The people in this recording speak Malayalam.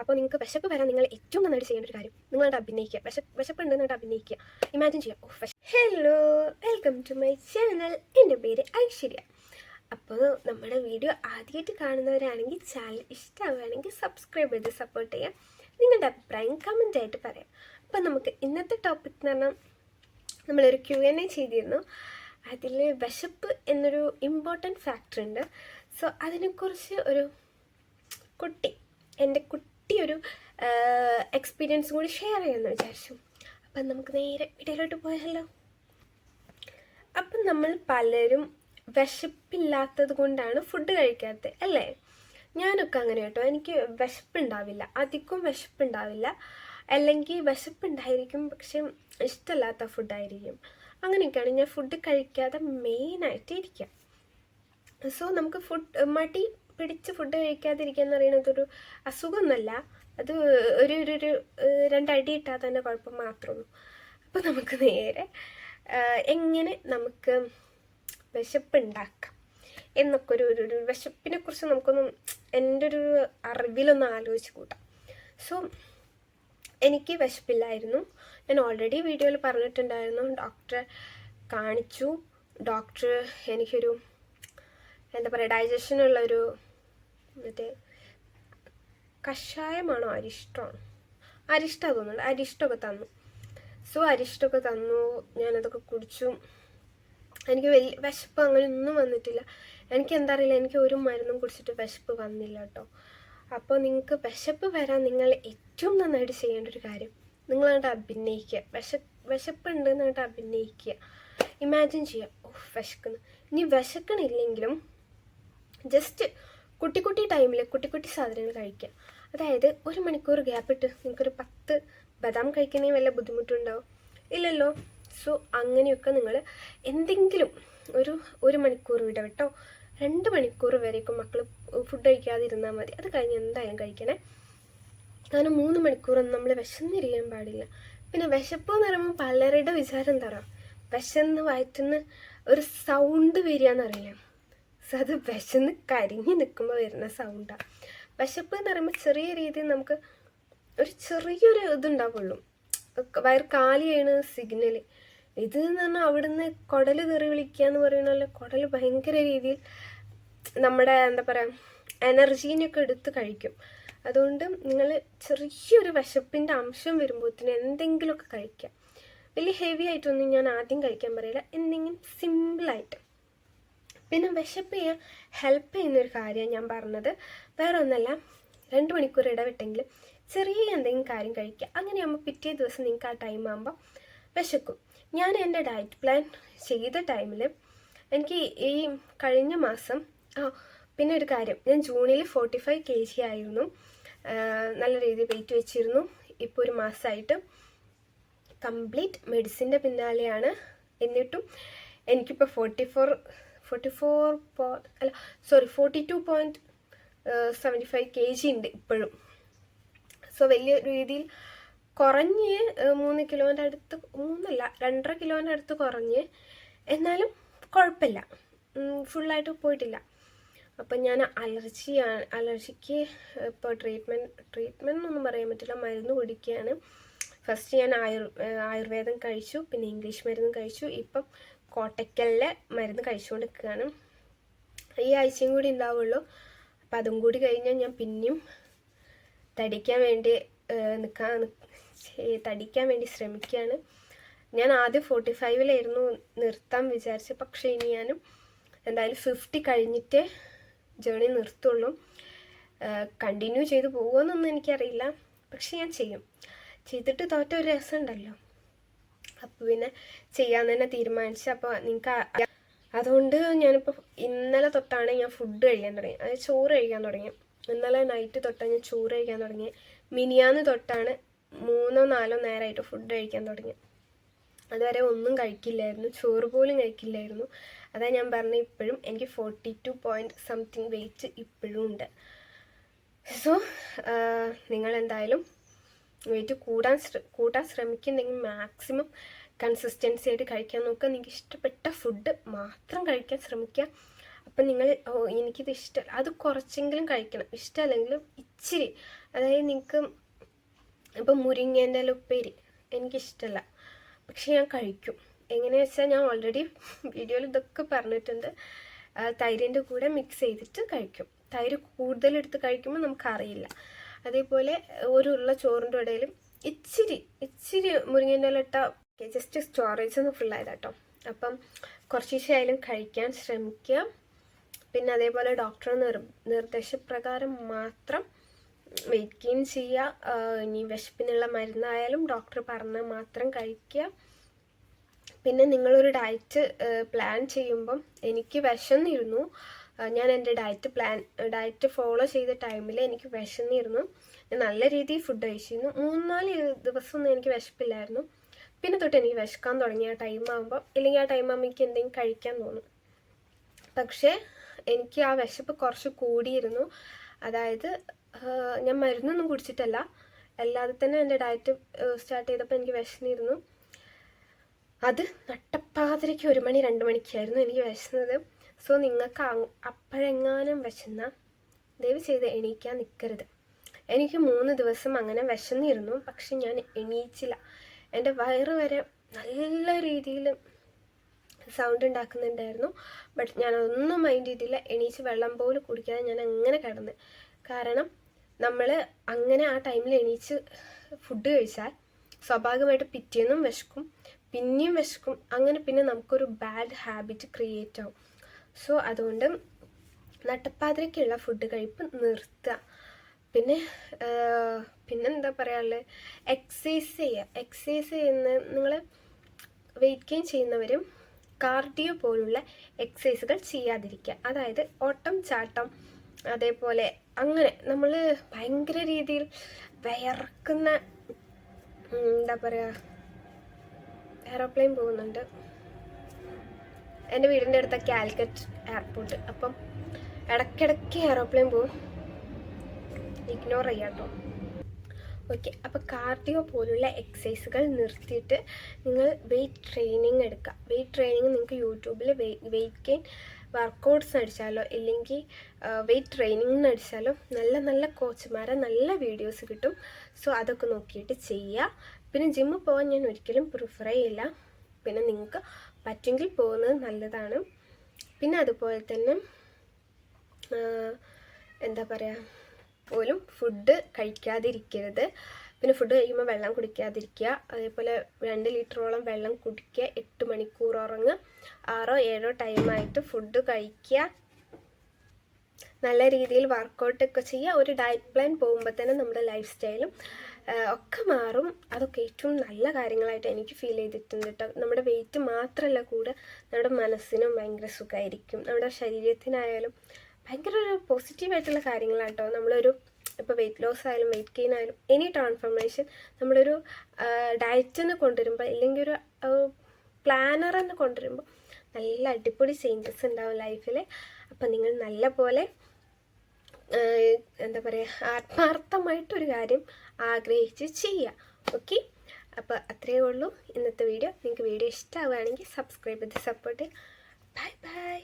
അപ്പോൾ നിങ്ങൾക്ക് വിശപ്പ് വരാൻ നിങ്ങൾ ഏറ്റവും നന്നായിട്ട് ചെയ്യേണ്ട ഒരു കാര്യം നിങ്ങളുടെ അഭിനയിക്കുക. വിശ വിശപ്പ് ഉണ്ടെന്നിട്ട് അഭിനയിക്കുക. ഇമാജിൻ ചെയ്യുക. ഓ hello welcome to my channel എന്റെ പേര് ഐശ്വര്യ. അപ്പോൾ നമ്മുടെ വീഡിയോ ആദ്യമായിട്ട് കാണുന്നവരാണെങ്കിൽ ചാനൽ ഇഷ്ടമാവുകയാണെങ്കിൽ സബ്സ്ക്രൈബ് ചെയ്ത് സപ്പോർട്ട് ചെയ്യാം നിങ്ങളുടെ അഭിപ്രായം കമന്റ് ആയിട്ട് പറയാം. അപ്പോൾ നമുക്ക് ഇന്നത്തെ ടോപ്പിക് എന്ന് പറഞ്ഞാൽ നമ്മളൊരു ക്യു എൻ എ ചെയ്തിരുന്നു. അതിൽ വിശപ്പ് എന്നൊരു ഇമ്പോർട്ടന്റ് ഫാക്ടർ ഉണ്ട്. സോ അതിനെക്കുറിച്ച് ഒരു കുട്ടി എന്റെ കുട്ടി ഒരു എക്സ്പീരിയൻസും കൂടി ഷെയർ ചെയ്യാമെന്ന് വിചാരിച്ചു. അപ്പം നമുക്ക് നേരെ ഇടയിലോട്ട് പോയല്ലോ അപ്പം നമ്മൾ പലരും വിശപ്പില്ലാത്തത് കൊണ്ടാണ് ഫുഡ് കഴിക്കാത്തത് അല്ലേ? ഞാനൊക്കെ അങ്ങനെ കേട്ടോ. എനിക്ക് വിശപ്പുണ്ടാവില്ല. അധികം വിശപ്പുണ്ടാവില്ല. അല്ലെങ്കിൽ വിശപ്പുണ്ടായിരിക്കും പക്ഷെ ഇഷ്ടമല്ലാത്ത ഫുഡായിരിക്കും അങ്ങനെയൊക്കെയാണ് ഞാൻ ഫുഡ് കഴിക്കാതെ മെയിനായിട്ട് ഇരിക്കുക സോ നമുക്ക് ഫുഡ് മടി പിടിച്ച് ഫുഡ് കഴിക്കാതിരിക്കുക എന്ന് പറയുന്നത് ഒരു അസുഖമൊന്നുമല്ല. അത് ഒരു ഒരു ഒരു രണ്ടടി ഇട്ടാൽ തന്നെ കുഴപ്പം മാത്രമുള്ളൂ അപ്പോൾ നമുക്ക് നേരെ എങ്ങനെ നമുക്ക് വിശപ്പുണ്ടാക്കാം എന്നൊക്കെ ഒരു ഒരു വിശപ്പിനെ കുറിച്ച് നമുക്കൊന്നും എന്റെ ഒരു അറിവിലൊന്ന് ആലോചിച്ച് കൂട്ടാം. സോ എനിക്ക് വിശപ്പില്ലായിരുന്നു. ഞാൻ ഓൾറെഡി വീഡിയോയിൽ പറഞ്ഞിട്ടുണ്ടായിരുന്നു. ഡോക്ടറെ കാണിച്ചു. ഡോക്ടർ എനിക്കൊരു എന്താ പറയുക ഡൈജഷനുള്ളൊരു മറ്റേ കഷായമാണോ അരിഷ്ടമാണ് അരിഷ്ട തോന്നുന്നുണ്ട് അരിഷ്ടമൊക്കെ തന്നു. സോ അരിഷ്ടമൊക്കെ തന്നു. ഞാനതൊക്കെ കുടിച്ചു. എനിക്ക് വലിയ വിശപ്പ് അങ്ങനെ ഒന്നും വന്നിട്ടില്ല. എനിക്ക് എന്താ അറിയില്ല. എനിക്ക് ഒരു മരുന്നും കുടിച്ചിട്ട് വിശപ്പ് വന്നില്ല കേട്ടോ. അപ്പോൾ നിങ്ങൾക്ക് വിശപ്പ് വരാൻ നിങ്ങൾ ഏറ്റവും നന്നായിട്ട് ചെയ്യേണ്ട ഒരു കാര്യം നിങ്ങളങ്ങോട്ട് അഭിനയിക്കുക. വിശ വിശപ്പുണ്ട് എന്നിട്ട് അഭിനയിക്കുക. ഇമാജിൻ ചെയ്യുക. ഓ വിശക്കുന്നു. ഇനി വിശക്കണില്ലെങ്കിലും ജസ്റ്റ് കുട്ടി കുട്ടി ടൈമിൽ കുട്ടി കുട്ടി സാധനങ്ങൾ കഴിക്കുക അതായത് ഒരു മണിക്കൂർ ഗ്യാപ്പ് ഇട്ട് നിങ്ങൾക്കൊരു പത്ത് ബദാം കഴിക്കുന്നതിന് വല്ല ബുദ്ധിമുട്ടുണ്ടാവും ഇല്ലല്ലോ. സോ അങ്ങനെയൊക്കെ നിങ്ങൾ എന്തെങ്കിലും ഒരു ഒരു മണിക്കൂർ ഇടവിട്ടോ രണ്ട് മണിക്കൂർ വരേക്കും മക്കൾ ഫുഡ് കഴിക്കാതെ ഇരുന്നാൽ മതി. അത് കഴിഞ്ഞ് എന്തായാലും കഴിക്കണേ. കാരണം മൂന്ന് മണിക്കൂറൊന്നും നമ്മൾ വിശന്നിരിക്കാൻ പാടില്ല. പിന്നെ വിശപ്പ് എന്ന് പറയുമ്പോൾ പലരുടെ വിചാരം തറ വിശന്ന് വയറ്റുന്ന ഒരു സൗണ്ട് വരിക എന്നറിയില്ലേ സോ അത് വിശന്ന് കരിഞ്ഞ് നിൽക്കുമ്പോൾ വരുന്ന സൗണ്ടാണ് വിശപ്പ് എന്ന് പറയുമ്പോൾ ചെറിയ രീതിയിൽ നമുക്ക് ഒരു ചെറിയൊരു ഇതുണ്ടാവുള്ളൂ. വയറ് കാലിയാണ് സിഗ്നൽ ഇത് എന്ന് പറഞ്ഞാൽ അവിടുന്ന് കുടൽ തെറി വിളിക്കുക എന്ന് പറയുന്ന കുടൽ ഭയങ്കര രീതിയിൽ നമ്മുടെ എന്താ പറയുക എനർജീനൊക്കെ എടുത്ത് കഴിക്കും. അതുകൊണ്ട് നിങ്ങൾ ചെറിയൊരു വിശപ്പിന്റെ അംശം വരുമ്പോഴത്തേന് എന്തെങ്കിലുമൊക്കെ കഴിക്കാം. വലിയ ഹെവി ആയിട്ടൊന്നും ഞാൻ ആദ്യം കഴിക്കാൻ പറയില്ല. എന്തെങ്കിലും സിമ്പിളായിട്ട് പിന്നെ വിശപ്പ് ചെയ്യാൻ ഹെൽപ്പ് ചെയ്യുന്നൊരു കാര്യമാണ് കാര്യം ഞാൻ പറഞ്ഞത്. വേറെ ഒന്നല്ല രണ്ട് മണിക്കൂർ ഇടവിട്ടെങ്കിലും ചെറിയ എന്തെങ്കിലും കാര്യം കഴിക്കുക. അങ്ങനെയാകുമ്പോൾ പിറ്റേ ദിവസം നിങ്ങൾക്ക് ആ ടൈം ആകുമ്പോൾ വിശക്കും. ഞാൻ എന്റെ ഡയറ്റ് പ്ലാൻ ചെയ്ത ടൈമിൽ എനിക്ക് ഈ കഴിഞ്ഞ മാസം ആ പിന്നെ ഒരു കാര്യം. ഞാൻ ജൂണിൽ ഫോർട്ടി ഫൈവ് കെ ജി ആയിരുന്നു നല്ല രീതിയിൽ വെയിറ്റ് വെച്ചിരുന്നു. ഇപ്പോൾ ഒരു മാസമായിട്ട് കംപ്ലീറ്റ് മെഡിസിന്റെ പിന്നാലെയാണ്. എന്നിട്ടും എനിക്കിപ്പോൾ ഫോർട്ടി ഫോർ ഫോർട്ടി ഫോർ പോ അല്ല sorry forty two point seventy five K G ഉണ്ട് ഇപ്പോഴും. സോ വലിയ രീതിയിൽ കുറഞ്ഞ് മൂന്ന് കിലോന്റെ അടുത്ത് മൂന്നല്ല രണ്ടര കിലോന്റെ അടുത്ത് കുറഞ്ഞ് എന്നാലും കുഴപ്പമില്ല. ഫുള്ളായിട്ട് പോയിട്ടില്ല. അപ്പം ഞാൻ അലർജി അലർജിക്ക് ഇപ്പോൾ ട്രീറ്റ്മെന്റ് ട്രീറ്റ്മെന്റ് ഒന്നും പറയാൻ പറ്റില്ല മരുന്ന് കുടിക്കുകയാണ്. ഫസ്റ്റ് ഞാൻ ആയുർ ആയുർവേദം കഴിച്ചു പിന്നെ ഇംഗ്ലീഷ് മരുന്നും കഴിച്ചു. ഇപ്പം കോട്ടയ്ക്കലിലെ മരുന്ന് കഴിച്ചുകൊണ്ട് നിൽക്കുകയാണ് ഈ ആഴ്ചയും കൂടി ഉണ്ടാവുള്ളൂ. അപ്പം അതും കൂടി കഴിഞ്ഞാൽ ഞാൻ പിന്നെയും തടിക്കാൻ വേണ്ടി നിൽക്കാൻ തടിക്കാൻ വേണ്ടി ശ്രമിക്കുകയാണ്. ഞാൻ ആദ്യം ഫോർട്ടി ഫൈവിലായിരുന്നു നിർത്താൻ വിചാരിച്ചത് പക്ഷേ ഇനി ഞാനും എന്തായാലും ഫിഫ്റ്റി കഴിഞ്ഞിട്ടേ ജേണി നിർത്തുള്ളൂ. കണ്ടിന്യൂ ചെയ്ത് പോകുമെന്നൊന്നും എനിക്കറിയില്ല. പക്ഷെ ഞാൻ ചെയ്യും. ചെയ്തിട്ട് തോറ്റ ഒരു രസമുണ്ടല്ലോ. അപ്പോൾ പിന്നെ ചെയ്യാൻ തന്നെ തീരുമാനിച്ചു. അപ്പോൾ നിങ്ങൾക്ക് അതുകൊണ്ട് ഞാനിപ്പോൾ ഇന്നലെ തൊട്ടാണ് ഞാൻ ഫുഡ് കഴിക്കാൻ തുടങ്ങി അതായത് ചോറ് കഴിക്കാൻ തുടങ്ങി. ഇന്നലെ നൈറ്റ് തൊട്ടാണ് ഞാൻ ചോറ് കഴിക്കാൻ തുടങ്ങി. മിനിയാന്ന് തൊട്ടാണ് മൂന്നോ നാലോ നേരമായിട്ട് ഫുഡ് കഴിക്കാൻ തുടങ്ങി. അതുവരെ ഒന്നും കഴിക്കില്ലായിരുന്നു. ചോറ് പോലും കഴിക്കില്ലായിരുന്നു. അതാ ഞാൻ പറഞ്ഞ ഇപ്പോഴും എനിക്ക് forty two point something weight ഇപ്പോഴും ഉണ്ട്. സോ നിങ്ങൾ എന്തായാലും വെയിറ്റ് കൂടാൻ കൂട്ടാൻ ശ്രമിക്കുന്നുണ്ടെങ്കിൽ മാക്സിമം കൺസിസ്റ്റൻസി ആയിട്ട് കഴിക്കാൻ നോക്കുക. നിങ്ങൾക്ക് ഇഷ്ടപ്പെട്ട ഫുഡ് മാത്രം കഴിക്കാൻ ശ്രമിക്കുക. അപ്പം നിങ്ങൾ ഓ എനിക്കിത് ഇഷ്ടം അത് കുറച്ചെങ്കിലും കഴിക്കണം. ഇഷ്ടമല്ലെങ്കിലും ഇച്ചിരി. അതായത് നിങ്ങൾക്ക് ഇപ്പം മുരിങ്ങേന്റെ ഉപ്പേരി എനിക്കിഷ്ടമല്ല പക്ഷെ ഞാൻ കഴിക്കും. എങ്ങനെയാ വെച്ചാൽ ഞാൻ ഓൾറെഡി വീഡിയോയിൽ ഇതൊക്കെ പറഞ്ഞിട്ടുണ്ട്. തൈരിന്റെ കൂടെ മിക്സ് ചെയ്തിട്ട് കഴിക്കും. തൈര് കൂടുതലെടുത്ത് കഴിക്കുമ്പോൾ നമുക്കറിയില്ല. അതേപോലെ ഒരു ഉരുള ചോറിന്റെ ഇടയിലും ഇച്ചിരി ഇച്ചിരി മുരിങ്ങേന്റെ ഇട്ട ജസ്റ്റ് സ്റ്റോറേജ് ഒന്ന് ഫുള്ളായത് കേട്ടോ അപ്പം കുറച്ച് ദിവസമായാലും കഴിക്കാൻ ശ്രമിക്കുക. പിന്നെ അതേപോലെ ഡോക്ടർ നിർ നിർദ്ദേശപ്രകാരം മാത്രം വെയിറ്റ് ഗെയിൻ ചെയ്യുക ഇനി വിശപ്പിനുള്ള മരുന്നായാലും ഡോക്ടർ പറഞ്ഞ മാത്രം കഴിക്കുക. പിന്നെ നിങ്ങളൊരു ഡയറ്റ് പ്ലാൻ ചെയ്യുമ്പം എനിക്ക് വിശന്നിരുന്നു. ഞാൻ എന്റെ ഡയറ്റ് പ്ലാൻ ഡയറ്റ് ഫോളോ ചെയ്ത ടൈമിൽ എനിക്ക് വിശന്നിരുന്നു. ഞാൻ നല്ല രീതിയിൽ ഫുഡ് കഴിച്ചിരുന്നു. മൂന്നാൽ ദിവസമൊന്നും എനിക്ക് വിശപ്പില്ലായിരുന്നു. പിന്നെ തൊട്ട് എനിക്ക് വിശക്കാൻ തുടങ്ങി ആ ടൈം ആകുമ്പോൾ ഇല്ലെങ്കിൽ ആ ടൈം ആകുമ്പോൾ എനിക്ക് എന്തെങ്കിലും കഴിക്കാൻ തോന്നും. പക്ഷേ എനിക്ക് ആ വിശപ്പ് കുറച്ച് കൂടിയിരുന്നു. അതായത് ഞാൻ മരുന്നൊന്നും കുടിച്ചിട്ടല്ല. അല്ലാതെ തന്നെ എന്റെ ഡയറ്റ് സ്റ്റാർട്ട് ചെയ്തപ്പോൾ എനിക്ക് വിശന്നിരുന്നു. അത് നട്ടപ്പാതിരയ്ക്ക് ഒരു മണി രണ്ട് മണിക്കായിരുന്നു എനിക്ക് വിശന്നത്. സോ നിങ്ങൾക്ക് അപ്പോഴെങ്ങാനും വിശന്ന ദയവ് ചെയ്ത് എണീക്കാൻ നിൽക്കരുത്. എനിക്ക് മൂന്ന് ദിവസം അങ്ങനെ വിശന്നിരുന്നു. പക്ഷെ ഞാൻ എണീച്ചില്ല. എന്റെ വയറ് വരെ നല്ല രീതിയിൽ സൗണ്ട് ഉണ്ടാക്കുന്നുണ്ടായിരുന്നു. ബട്ട് ഞാനതൊന്നും മൈൻഡ് ചെയ്തില്ല. എണീച്ച് വെള്ളം പോലും കുടിക്കാതെ ഞാൻ അങ്ങനെ കിടന്ന്. കാരണം നമ്മൾ അങ്ങനെ ആ ടൈമിൽ എണീച്ച് ഫുഡ് കഴിച്ചാൽ സ്വാഭാവികമായിട്ട് പിറ്റേന്നും വിശക്കും. പിന്നെയും വിശക്കും. അങ്ങനെ പിന്നെ നമുക്കൊരു ബാഡ് ഹാബിറ്റ് ക്രിയേറ്റ് ആവും. സോ അതുകൊണ്ട് നട്ടപ്പാതിരയ്ക്കുള്ള ഫുഡ് കഴിപ്പ് നിർത്തുക. പിന്നെ പിന്നെന്താ പറയാനുള്ളത് എക്സസൈസ് ചെയ്യുക. എക്സസൈസ് ചെയ്യുന്ന നിങ്ങൾ വെയിറ്റ് ഗെയിൻ ചെയ്യുന്നവരും കാർഡിയോ പോലുള്ള എക്സസൈസുകൾ ചെയ്യാതിരിക്കുക. അതായത് ഓട്ടം ചാട്ടം അതേപോലെ അങ്ങനെ നമ്മൾ ഭയങ്കര രീതിയിൽ വിയർക്കുന്ന എന്താ പറയുക എയറോപ്ലെയിൻ പോകുന്നുണ്ട്. എന്റെ വീടിന്റെ അടുത്ത കാലിക്കറ്റ് എയർപോർട്ട്. അപ്പം ഇടയ്ക്കിടയ്ക്ക് എയറോപ്ലെയിൻ പോകും. ഇഗ്നോർ ചെയ്യാട്ടോ. ഓക്കെ അപ്പോൾ കാർഡിയോ പോലുള്ള എക്സസൈസുകൾ നിർത്തിയിട്ട് നിങ്ങൾ വെയിറ്റ് ട്രെയിനിങ് എടുക്കുക വെയിറ്റ് ട്രെയിനിങ് നിങ്ങൾക്ക് യൂട്യൂബിൽ വെയിറ്റ് ഗെയിൻ വർക്കൗട്ട്സ് അടിച്ചാലോ ഇല്ലെങ്കിൽ വെയിറ്റ് ട്രെയിനിങ് അടിച്ചാലോ നല്ല നല്ല കോച്ചുമാരെ നല്ല വീഡിയോസ് കിട്ടും. സോ അതൊക്കെ നോക്കിയിട്ട് ചെയ്യുക പിന്നെ ജിമ്മിൽ പോകാൻ ഞാൻ ഒരിക്കലും പ്രിഫർ ചെയ്യില്ല. പിന്നെ നിങ്ങൾക്ക് പറ്റുമെങ്കിൽ പോകുന്നത് നല്ലതാണ്. പിന്നെ അതുപോലെ തന്നെ എന്താ പറയുക പോലും ഫുഡ് കഴിക്കാതിരിക്കരുത്. പിന്നെ ഫുഡ് കഴിക്കുമ്പോൾ വെള്ളം കുടിക്കാതിരിക്കുക. അതേപോലെ രണ്ട് ലിറ്ററോളം വെള്ളം കുടിക്കുക. എട്ട് മണിക്കൂർ ഉറങ്ങുക. ആറോ ഏഴോ ടൈമായിട്ട് ഫുഡ് കഴിക്കുക. നല്ല രീതിയിൽ വർക്കൗട്ടൊക്കെ ചെയ്യുക. ഒരു ഡയറ്റ് പ്ലാൻ പോകുമ്പോൾ തന്നെ നമ്മുടെ ലൈഫ് സ്റ്റൈലും ഒക്കെ മാറും. അതൊക്കെ ഏറ്റവും നല്ല കാര്യങ്ങളായിട്ട് എനിക്ക് ഫീൽ ചെയ്തിട്ടുണ്ട് കേട്ടോ നമ്മുടെ വെയിറ്റ് മാത്രമല്ല കൂടെ നമ്മുടെ മനസ്സിനും ഭയങ്കര സുഖമായിരിക്കും നമ്മുടെ ശരീരത്തിനായാലും ഭയങ്കര ഒരു പോസിറ്റീവായിട്ടുള്ള കാര്യങ്ങളാണ് കേട്ടോ നമ്മളൊരു ഇപ്പോൾ വെയിറ്റ് ലോസ് ആയാലും വെയിറ്റ് ഗെയിൻ ആയാലും എനി ട്രാൻസ്ഫോർമേഷൻ നമ്മളൊരു ഡയറ്റിന് കൊണ്ടുവരുമ്പോൾ ഇല്ലെങ്കിൽ ഒരു പ്ലാനർ തന്നെ കൊണ്ടുവരുമ്പോൾ നല്ല അടിപൊളി ചേഞ്ചസ് ഉണ്ടാവും ലൈഫിൽ അപ്പം നിങ്ങൾ നല്ല പോലെ എന്താ പറയുക ആത്മാർത്ഥമായിട്ടൊരു കാര്യം ആഗ്രഹിച്ച് ചെയ്യുക ഓക്കെ അപ്പോൾ അത്രയേ ഉള്ളൂ. ഇന്നത്തെ വീഡിയോ നിങ്ങൾക്ക് വീഡിയോ ഇഷ്ടമാവുകയാണെങ്കിൽ സബ്സ്ക്രൈബ് ചെയ്ത് സപ്പോർട്ട് ബൈ ബൈ